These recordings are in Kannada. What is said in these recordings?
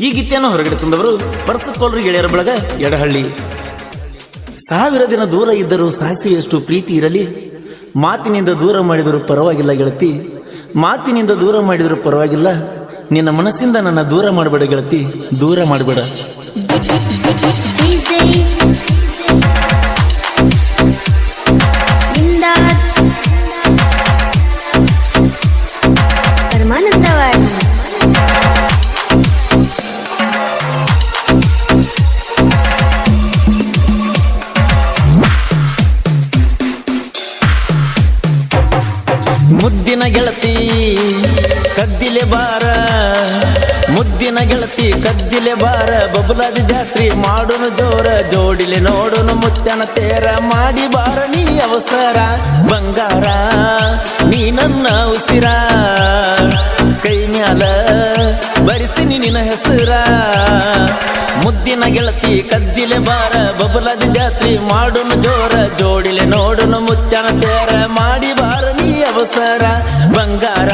ಈ ಗೀತೆಯನ್ನು ಹೊರಗಡೆ ತಂದವರು ಪರಸಕೋಲ್ರು ಗೆಳೆಯರ ಬಳಗ ಎಡಹಳ್ಳಿ ಸಾವಿರ ದಿನ ದೂರ ಇದ್ದರೂ ಸಾಸಿವೆಯಷ್ಟು ಪ್ರೀತಿ ಇರಲಿ. ಮಾತಿನಿಂದ ದೂರ ಮಾಡಿದರೂ ಪರವಾಗಿಲ್ಲ ಗೆಳತಿ. ಮಾತಿನಿಂದ ದೂರ ಮಾಡಿದರೂ ಪರವಾಗಿಲ್ಲ. ನಿನ್ನ ಮನಸ್ಸಿಂದ ನನ್ನ ದೂರ ಮಾಡಬೇಡ ಗೆಳತಿ. ದೂರ ಮಾಡಬೇಡ. ಗೆಳತಿ, ಕದ್ದಿಲೆ ಬಾರ. ಮುದ್ದಿನ ಗೆಳತಿ, ಕದ್ದಿಲೆ ಬಾರ. ಬಬುಲಾದಿ ಜಾತ್ರಿ ಮಾಡುನು ಜೋರ, ಜೋಡಿಲೆ ನೋಡುನು ಮುತ್ತನ ತೇರ. ಮಾಡಿ ಬಾರ ನೀ ಅವಸರ, ಬಂಗಾರ, ನೀ ನನ್ನ ಉಸಿರ. ಕೈ ಮ್ಯಾಲ ಬರಿಸಿ ನಿನ್ನ ಹೆಸರ. ಮುದ್ದಿನ ಗೆಳತಿ ಕದ್ದಿಲೆ ಬಾರ, ಬಬಲದಿ ಜಾತ್ರಿ ಮಾಡುನು ಜೋರ, ಜೋಡಿಲೆ ನೋಡುನು ಮುತ್ತನ ತೇರ, ಮಾಡಿ ಬಾರ ನೀ ಅವಸರ ಬಂಗಾರ.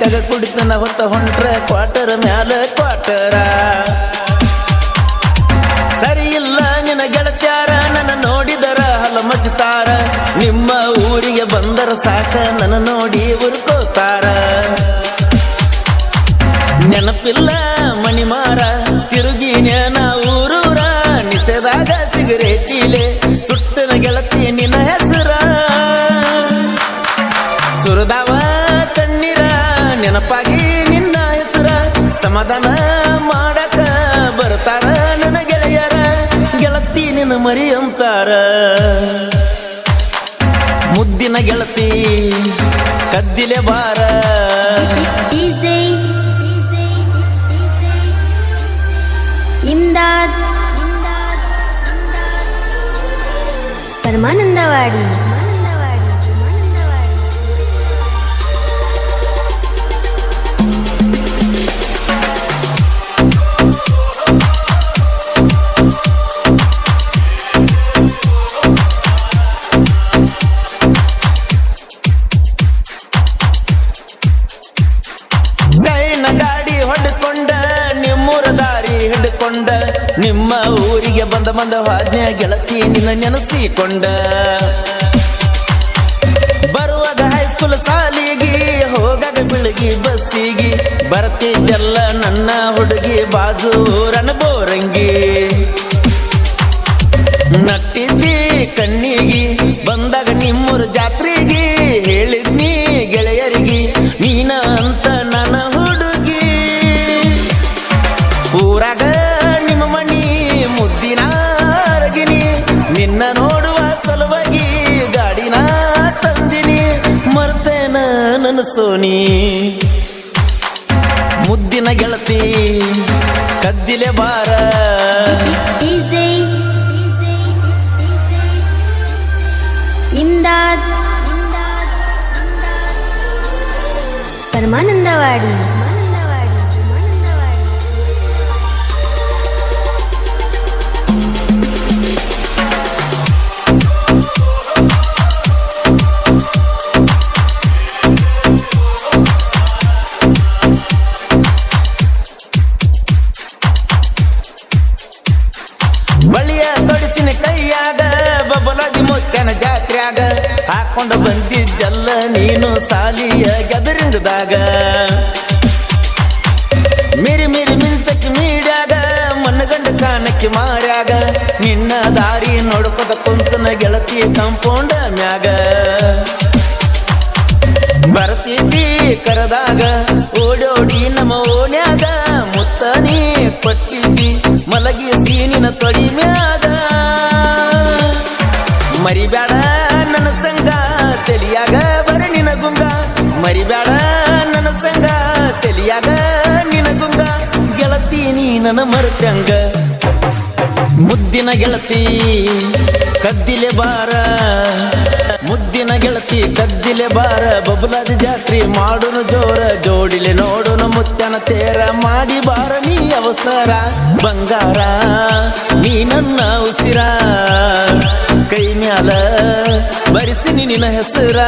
ಕುಡಿತ ಕುಡಿತನ ಹೊತ್ತ ಹೊಂಟ್ರ ಕ್ವಾಟರ್ ಮ್ಯಾಲ ಕ್ವಾಟರ ಸರಿ ಇಲ್ಲ ನಿನ್ನ ಗೆಳತ್ಯಾರ, ನನ್ನ ನೋಡಿದರ ಹಲಮಸಿತಾರ ನಿಮ್ಮ ಊರಿಗೆ ಬಂದರ ಸಾಕ, ನನ್ನ ನೋಡಿ ಉರ್ಕೋತಾರ. ನೆನಪಿಲ್ಲ ಮಣಿಮಾರ, ತಿರುಗಿ ನೇನ ಊರೂರ. ನಿಸೆದಾಗ ಸಿಗರೇಟಿಲೆ ಸುಟ್ಟನ ಗೆಳತಿ ನಿನ್ನ ಹೆಸರ. ಸುರದಾವ ನೆನಪಾಗಿ ನಿನ್ನ ಹೆಸರ ಸಮಾಧಾನ ಮಾಡಕ ಬರ್ತಾರ ನನ್ನ ಗೆಳೆಯರ, ಗೆಳತಿ ನಿನ್ನ ಮರಿ ಅಂತಾರ. ಮುದ್ದಿನ ಗೆಳತಿ, ಕದ್ದಿಲೆ ಬಾರ ಪರಮಾನಂದವಾಡಿ. ಹಿಡ್ಕೊಂಡ ನಿಮ್ಮ ಊರಿಗೆ ಬಂದ ಬಂದ ವಾಜ್ಞೆ ಗೆಳತಿ ನಿನ್ನ ನೆನೆಸಿಕೊಂಡ. ಬರುವಾಗ ಹೈಸ್ಕೂಲ್ ಸಾಲಿಗೆ, ಹೋಗಾಗ ಬೆಳಗಿ ಬಸ್ಸಿಗೆ. ಬರ್ತಿದ್ದೆಲ್ಲ ನನ್ನ ಹುಡುಗಿ ಬಾಜು ಊರನ ಬೋರಂಗಿ. ಮುದ್ದಿನ ನಿನ್ನ ನೋಡುವ ಸಲುವಾಗಿ ಗಾಡಿನ ತಂದಿನಿ, ಮರ್ತೇನ ನನ್ನ ಸೋನಿ ಮುದ್ದಿನ ಗೆಳತಿ, ಕದ್ದಿಲೆ ಬಾರ. ಇಂದಾದ್ ಪರಮಾನಂದವಾಡಿ. ಹಾಕೊಂಡು ಬಂದಿದ್ದೆಲ್ಲ ನೀನು ಸಾಲಿಯ ಗದರಿಂಗದಾಗ ಮಿರಿ ಮಿರಿ ಮಿಂಚಕ್ಕೆ ಮೀಡ್ಯಾಗ, ಮನಗಂಡ ಕಾಣಕ್ಕೆ ಮಾರ್ಯಾಗ. ನಿನ್ನ ದಾರಿ ನೋಡ್ಕೊತ ಕುಂತನ ಗೆಳತಿ ಕಂಪೌಂಡ ಮ್ಯಾಗ. ಬರ್ತಿದ್ದಿ ಕರೆದಾಗ, ಓಡೋಡಿ ನಮ್ಮ ಓಣ್ಯಾಗ. ಮುತ್ತನಿ ಕೊಟ್ಟಿದ್ದಿ ಮಲಗಿ ಸೀನಿನ ತೊಡಿ ಮ್ಯಾಗ. ಮರಿಬ್ಯಾಡ ನನ್ನ ಮರೆತಂಗ. ಮುದ್ದಿನ ಗೆಳತಿ, ಕದ್ದಿಲೆ ಬಾರ. ಮುದ್ದಿನ ಗೆಳತಿ, ಕದ್ದಿಲೆ ಬಾರ. ಬಬುಲಾದ ಜಾತ್ರಿ ಮಾಡುನು ಜೋರ, ಜೋಡಿಲೆ ನೋಡುನು ಮುತ್ತನ ತೇರ. ಮಾಡಿ ಬಾರ ನೀ ಅವಸರ, ಬಂಗಾರ, ನೀ ನನ್ನ ಉಸಿರ. ಕೈ ಮ್ಯಾಲ ಬರಿಸಿ ನಿನ್ನ ಹೆಸರ.